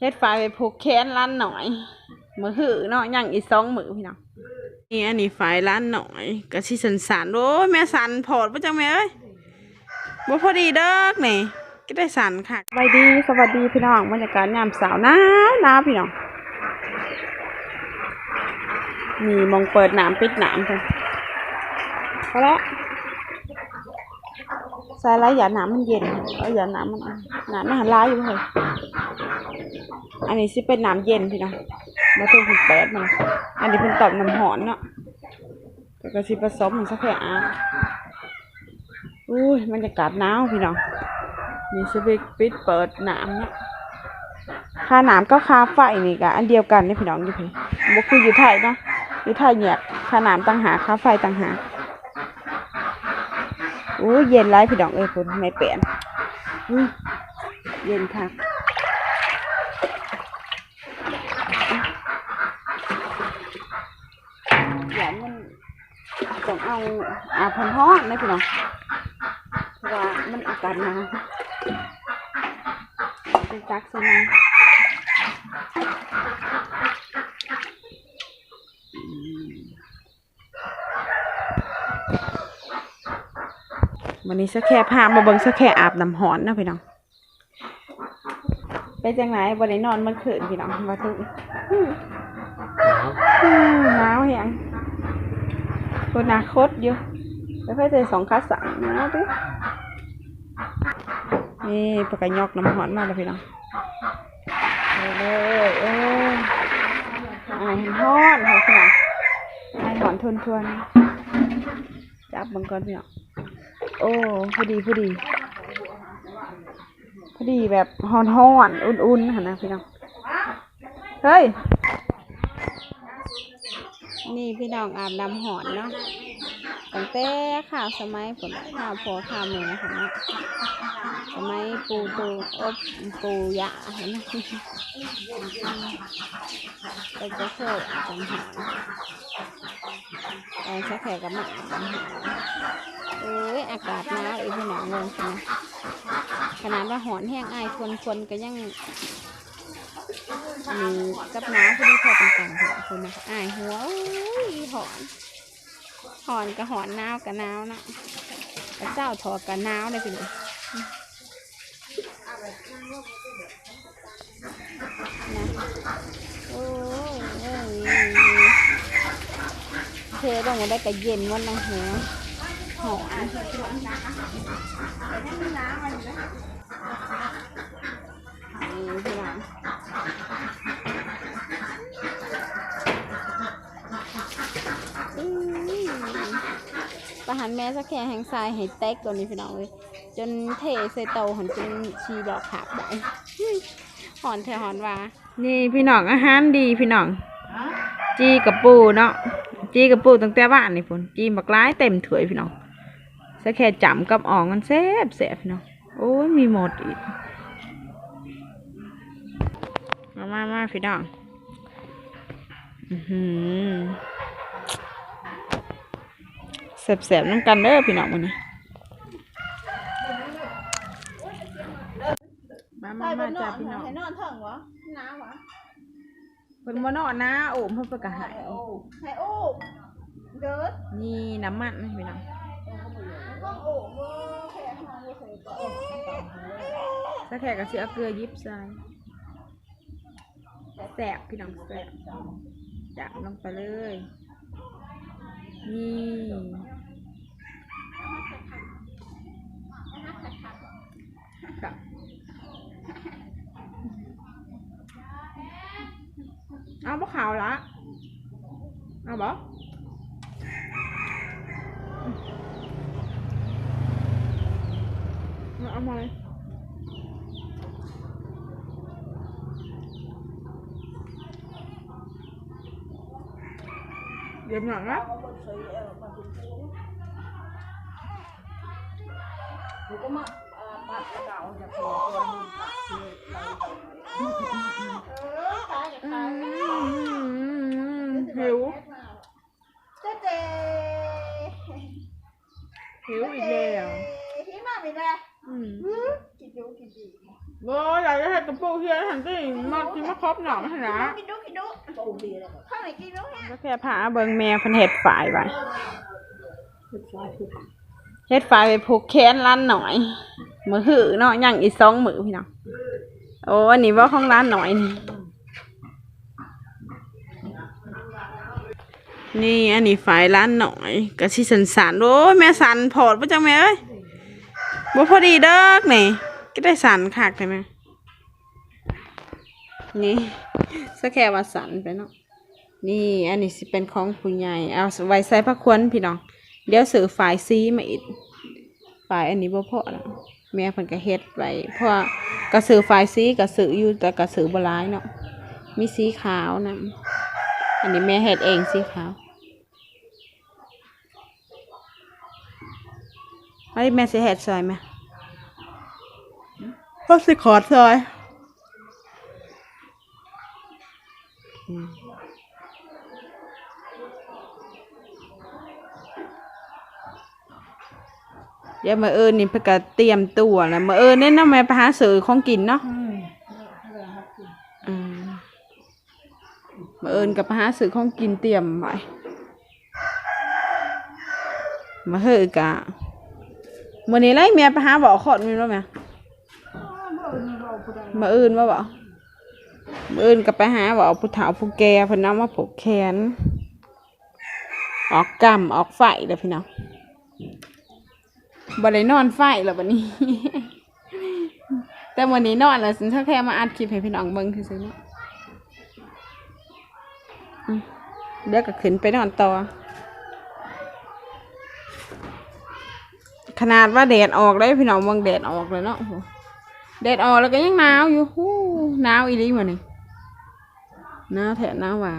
เฮ็ดไฟไปผูกแขนร้านหน่อยมือหือเนาะยังอีสองมือพี่น้องนี่อันนี้ไฟร้านหน่อยกะสิสันสันโอ้ยแม่สันโพดป่ะจังแม่เอ้ยบ่พอดีเด้อนี่ก็ได้สันค่ะสวัสดีสวัสดีพี่น้องบรรยากาศยามสาวหนาวหนาพี่น้องนี่มองเปิดน้ำปิดน้ำเพิ่นพอแล้วใส่ไรอย่าหน้ำมันเย็นเอออย่าหน้ำมันอะน้ำมันหันร้ายอยู่เลย อันนี้สิเป็นน้ำเย็นพี่น้องมาถึงถึงแปดมันอันนี้เป็นตอบน้ำหอนเนาะแล้วก็สิผสมมันสักแค่อะอุ้ยบรรยากาศหนาวพี่น้องนี่สิไปปิดเปิดน้ำเนาะค่าน้ำก็ค่าไฟนี่กะอันเดียวกันนี่พี่น้องอยู่พี่บ่คืออยู่ไทยเนาะอยู่ไทยเนี่ยค่าน้ำต่างหากค่าไฟต่างหากอู้เย็นไรพี่น้องเอ้ยคุณไม่เปลี่ยนอุ้ยเย็นค่ะ อย่ามันต้ องเอาอาบพันห้อนนะพี่น้องเพราะว่ามันอากาศหนาวเป็นจักใช่ไหมวันนี้สักแค่พามาเบิ่งสักแค่อาบน้ำหอนนะพี่น้องไปจังไหนวันนี้นอนเมื่อคืนพี่น้องมาถึงอืมหนาวแหง คนนาคตอยู่แล้วค่อยใส่สองคัสสังนาวดินี่ปากกายอกน้ำหอนมาแล้วพี่น้องเอาเลยเออไอายฮ้อนค่ะพี่น้องไอายหอนทวนทวนๆจับบังก่อนพี่น้องโอ้พอดีพอดีพอดีแบบฮ้อนฮ้อนอุ่นๆค่ะนะพี่น้องเฮ้ย นี่พี่น้องอาบน้ำหอนเนาะตั้งแต่ข่าวสมัยผลข่าวพอข่าวแม่ค่ะเนาะสมัยปูตูอบปูยะเห็นไหมแต่ก็เคยอาบน้ำหอนตอนสักแขกกับมาอาบน้ำหอนเอ้ยอากาศหนาวอีกพี่น้องเลยนะขนาดว่าหอนแห้งไอายคนคนก็ยัง มีกับน้ำพอดีพอเป็นกันค่ะคุณนะอายหัวอุ้ยหอนหอนกับหอนหนาวกับหนาวนะกับเจ้าถอดกับหนาวเลยพี่น้องนะโอ้ยเอ้ยเทลงมาได้กับเย็นวันนะหัวหอนพี่น้อง อืมประหาร แม่สักแค่แห่งทรายให้แตกตัวนี้พี่น้องเลยจนเทใส่เตาหันจนชีดอกขาดได้หอนแถวหอนว่านี่พี่น้องอาหารดีพี่น้องจีกับปูเนาะจีกับปูตั้งแต่บ้านนี่พุ่นจีบักร้ายเต็มถ้วยพี่น้องสักแค่จำกับอ่องมันแซ่บแซ่บพี่น้องโอ้ยมีหมดอีกมามามาพี่น้อง อือหือ แสบๆน้ำกันเด้อพี่น้องวันนี้มามามาจ้าพี่น้องให้นอนเถิงวะน้าวะเพิ่นบ่นอนนะโอ้มเพิ่นประกาศให้โอ้ให้โอ้เดินนี่น้ำมันนะพี่น้องต้องโอ้มือแค่หามือใส่ก่อนถ้าแขกก็สิเอาเกลือยิบใส่แสบพี่น้องแสบจับลงไปเลยนี่ กับเอาบ่ขาวละเอาบ่เอาเอามาเลยเดี๋ยวหนังนะหนูก็มาปัดกระเดาจากตัวตัวนึงเออตายจะตายหิวเจ๊เจ๊หิวอีกแล้วพี่มาไม่ได้อืมกินดูกินดีบ่อยากจะให้กระปุกเฮียหันติมากินมาครบหน่อมาหนากินดูกินดูข้าวไหนกินดูฮะก็แค่พาเบิ่งแม่เพิ่นเฮ็ดฝายไว้เฮ็ดฝายไปผูกแขนร้านหน่อย มือหือเนาะยังอีสองมือพี่น้องโอ้อันนี้ว่าของร้านหน่อยนี่นี่อันนี้ฝายร้านหน่อยกะสิสันสันโอ้ยแม่สันโพดปะจังแม่เอ้ยบ่พอดีเด้อนี่ก็ได้สันคักใช่ไหมนี่สักแค่ว่าสันไปเนาะนี่ อันนี้สิเป็นของผู้ใหญ่เอาไว้ใส่ผ้าควนพี่น้อง เดี๋ยวซื้อฝายซีมาอีกฝายอันนี้บ่พอแล้ว แม่เพิ่นก็เฮ็ดไว้เพราะว่ากระสือฝายซีกระสืออยู่แต่กระสือบ่หลายเนาะมีสีขาวนะอันนี้แม่เฮ็ดเองสีขาวอันนี้แม่สิเฮ็ดซอยไหมก็สิขอดซอยอื เดี๋ยวมาเอิญนี่เพื่อกเตรียมตัวแล้วมาเอิญเนี่ยน้ำแม่ไปหาซื้อของกินเนาะอืมมาเอิญกับไปหาซื้อของกินเตรียมไว้มาเฮอกะมื่อนี้ไรเมียไปหาบอกขอดมีแล้ไหมมาเอิญว่าบอกมาเอิญกับไปหาบอกผู้เฒ่าผู้แก่พนน้ำว่าผูกแขนออกกำออกไฟเลยพี่น้อง บ่ได้นอนไฟแล้ววันนี้ แต่วันนี้นอนแล้วสินแค่มาอัดคลิปให้พี่น้องเบิ่งซื่อๆเนาะเดี๋ยวก็ขึ้นไปนอนต่อ ขนาดว่าแดดออกเลยพี่น้องเบิ่งแดดออกเลยเนาะแดดออกแล้วก็ยังหนาวอยู่ฮู้หนาวอีหลีมื้อนี้หนาวแท้หนาวหวา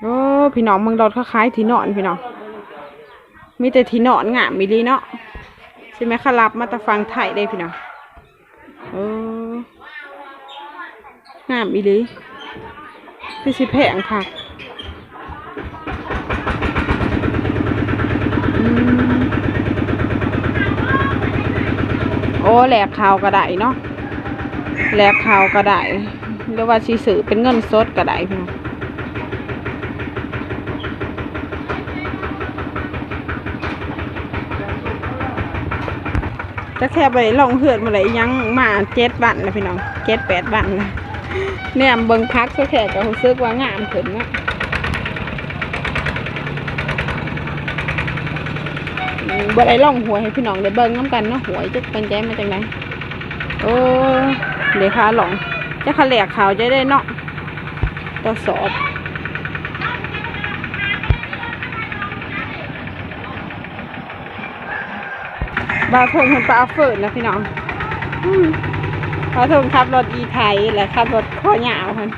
โอ้พี่น้องเมืองดอดคล้ายๆที่นอนพี่น้องมีแต่ที่นอนงามมิลีเนาะใช่ไหมคะรับมาตะฟังไทยได้พี่น้องโอ้งามมิลีคือสิแพงค่ะโอ้แหลกข่าวก็ไดเนาะแหลกข่าวก็ได้หรือว่าสีสือเป็นเงินสดก็ไดพี่น้อง จะแค่ไปลองเหือดมาเลยยังมาเจ็ดวันนะพี่น้องเจ็ดแปดวันนะเนี่ยเบิ่งพักก็แค่ก็รู้สึกว่างามขึ้นนะอืมบ่ได้ล่องหวยให้พี่น้องได้เบิ่งน้ำกันเนาะหวยจะเป็นใจมาจากไหนโอ้เดี๋ยวค่ะหลองจะขาแหลกขาวจะได้เนาะต่อสอบ บาทงคนปลาเฟิร์นนะพี่น้องอืมบาทงขับรถอีไทยและขับรถข้อยาวคน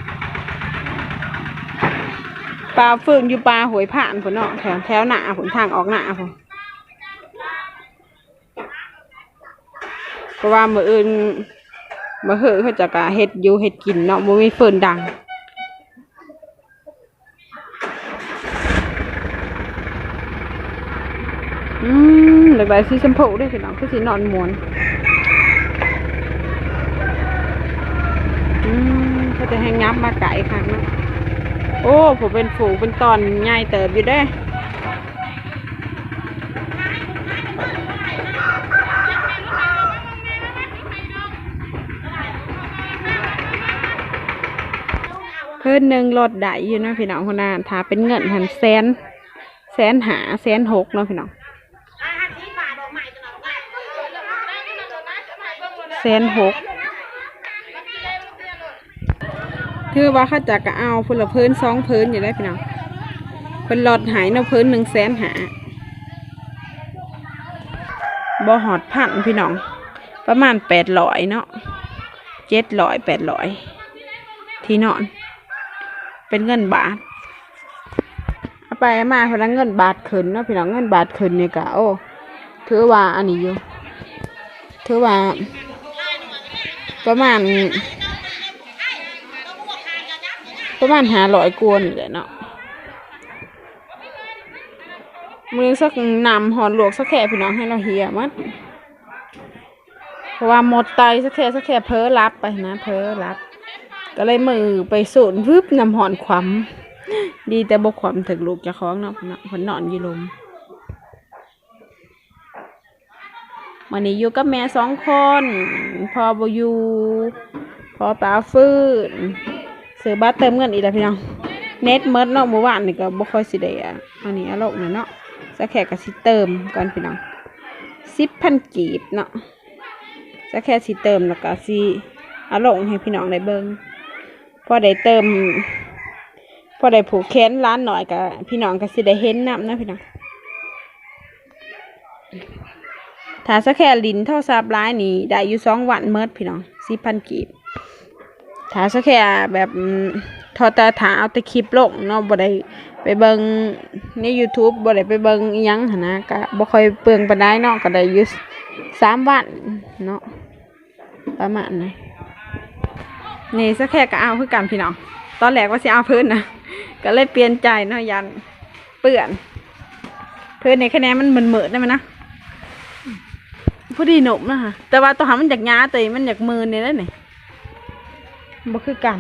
ปลาเฟิร์นอยู่ปลาหวยผ่านผนเนาะแถวแถวหนาผนทางออกหนาผนเพราะว่ามืออื่นมาเหอเขาจะกะเห็ดอยู่เห็ดกินเนาะบ่มีเฟิร์นดัง อืมหลากหลายสีชมพูด้วยพี่น้องคือสีนอนมวนอืมเขาจะให้งับมาไก่ครั้งนะโอ้ผมเป็นฝูงเป็นตอนใหญ่เติบอยู่ได้เพิ่นหนึ่งรถได้อยู่นะพี่น้องคนนั้นถ้าเป็นเงินหันแสนแสนหาแสนหกเนาะพี่น้อง แสนหกคือว่าเขาจะกะเอาพนละเพิ่นสองเพิ่นอยู่ได้พี่น้องเป็นหลอดหายเนาะเพิ่นหนึ่งแสนหาบ่หอดพันพี่น้อง ประมาณแปดร้อยเนาะเจ็ดร้อยแปดร้อยที่นอน เป็นเงินบาทเอาไปเอามาพนักเงินบาทขึ้นเนาะพี่น้องเงินบาทขึ้นเนี่ยกะโอ้ถือว่าอันนี้อยู่ถือว่า ประมาณ ประมาณหาร้อยกวนนี่แหละเนาะมือสักนำหอนหลวกสักแค่พี่น้องให้เราเหี่ยมัดเพราะว่าหมดไตสักแค่สักแค่เพ้อรับไปนะ เพ้อรับ ก็เลยมือไปสูนวึบนำหอนความดีแต่บกความถึงลูกจะคล้องเนาะพี่น้องเพนอนยู่ลม วันนี้อยู่กับแม่สองคนพอบอยู่พอปลาฟื้นซื้อบัตรเติมเงินอีกแล้วพี่น้องเน็ตเมิดเนาะเมื่อวานนี่ก็บ่ค่อยสิได้อะอันนี้อารมณ์น่ะเนาะสักแค่ก็สิเติมก่อนพี่น้องสิบพันกีบเนาะสักแค่สิเติมแล้วก็สิอาลงให้พี่น้องได้เบิ่งพอได้เติมพอได้ผูกแขนร้านหน่อยก็พี่น้องก็สิได้เห็นนำนะพี่น้อง ถ้าสักแค่ลินเท่าซาบร้ายนี่ได้อยู่สองวันเมิดพี่น้องสิบพันกีบถ้าสักแค่แบบอืมทอตาถาเอาแต่คลิปลงเนาะบ่ได้ไปเบิงใน YouTube บ่ได้ไปเบิงยังหนะก็บ่ค่อยเปลืองปานใดเนาะก็ได้อยู่สามวันเนาะประมาณนั้นนี่สักแค่ก็เอาคือกันพี่น้องตอนแรกว่าสิเอาเพิ่นนะก็เลยเปลี่ยนใจเนาะยันเปื้อนเพิ่นในคะแนนมันเหมือนๆได้ไหมนะ พอดีหนุ่มนะคะแต่ว่าตัวหามันอยากหยาตัวองมันอยากมือนี่แหล้วนี่บ่คือกัน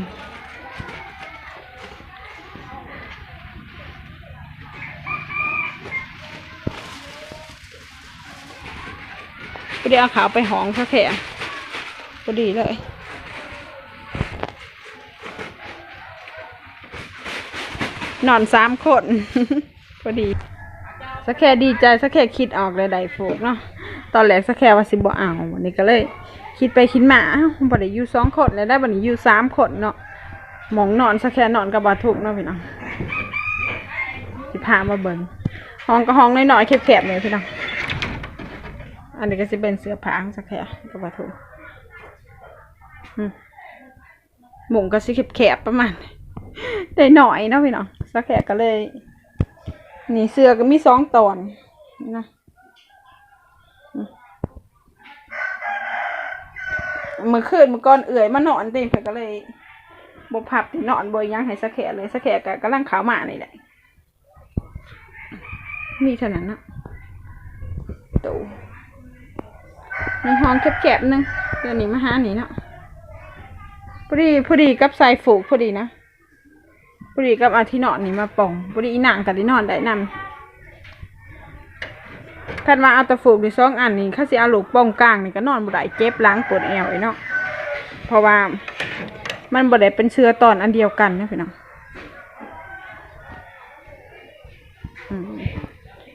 พอดีเอาขาวไปหองพระแขกพอดีเลยนอนสามคน พอดีสักแค่ดีใจสักแค่คิดออกเลยได้โฟกเนาะ ตอนแรกสักแค่ว่าสิบ่เอาวันนี้ก็เลย คิดไปคิดมาอ้าวบัดนี้อยู่สองคนแล้วได้บัดนี้อยู่สามคนเนาะหมองนอนสักแค่นอนกับบาทุกเนาะพี่น้องสิพามาเบิ่งห้องก็ห้องน้อยๆแคบๆเลยพี่น้องอันนี้ก็จะเป็นเสื้อผ้าสักแค่กับบาทุกหมุงก็สิแคบๆประมาณได้หน่อยเนาะพี่น้องสักแค่ก็เลย นี่เสื้อก็มีสองตอนนะ มื่อคืนเมื่อก่อนเอื่อยมานอนติเพิ่นก็เลยบพับที่นอนบ่ยังให้สักแขะเลยสักแขะก็กำลังขาวหมานี่แหละมีเท่านั้นนะตูในห้องแคบๆนึงเดี๋ยวนี้มาหานี่เนาะพอดีพอดีกับใส่ฝูกพอดีนะพอดีกับเอาที่นอนนี่มาป่องพอดีอีหนังกับที่นอนได้นำ คันว่าเอาตะฟูกในสองอันนี้ข้าสิเอาลูกป้องกลางนี่ก็นอนบ่ได้เจ็บหล้างปวดแอวไอ้เนาะเพราะว่ามันบ่ได้เป็นเชื้อตอนอันเดียวกันนะพี่น้อง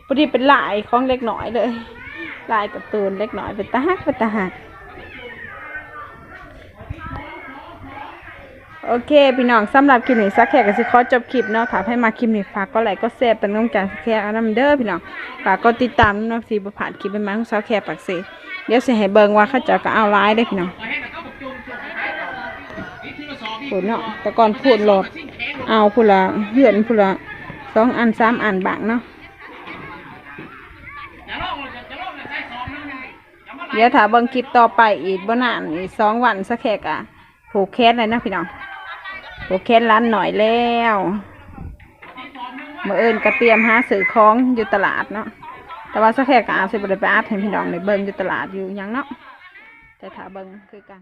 พอดีเป็นลายของเล็กน้อยเลยลายกระตูนเล็กน้อยเป็นตาหักเป็นตาหัก โอเค พี่น้องสำหรับคลิปนี้สักแขกก็สิขอจบคลิปเนาะถ้าให้มาคลิปนี้ฝากก็ไลค์ก็แชร์เป็นกำลังใจสักแขกอานำเด้อพี่น้องฝากก็ติดตามเนาะสิบ่ผ่านคลิปเป็นมาของสาวแขกปักเสเดี๋ยวสิให้เบิ่งว่าเขาเจะก็เอาไลน์ได้พี่น้องพูดเนาะแต่ก่อนพูดหลดเอาพูดละเหือนพูดละสองอันสามอันบางเนาะเดี๋ยวถ้าเบิ่งคลิปต่อไปอีกบ่นานอีกสองวันสักแขกอะผูกแคสเลยนะพี่น้อง โอเคร้านหน่อยแล้วเมื่อเอินก็เตรียมหาซื้อของอยู่ตลาดเนาะแต่ว่าสักแค่ก็อาจจะบ่ไปอาร์ตให้พี่น้องในเบิ้งอยู่ตลาดอยู่ยังเนาะแต่ถ้าเบิ้งคือกัน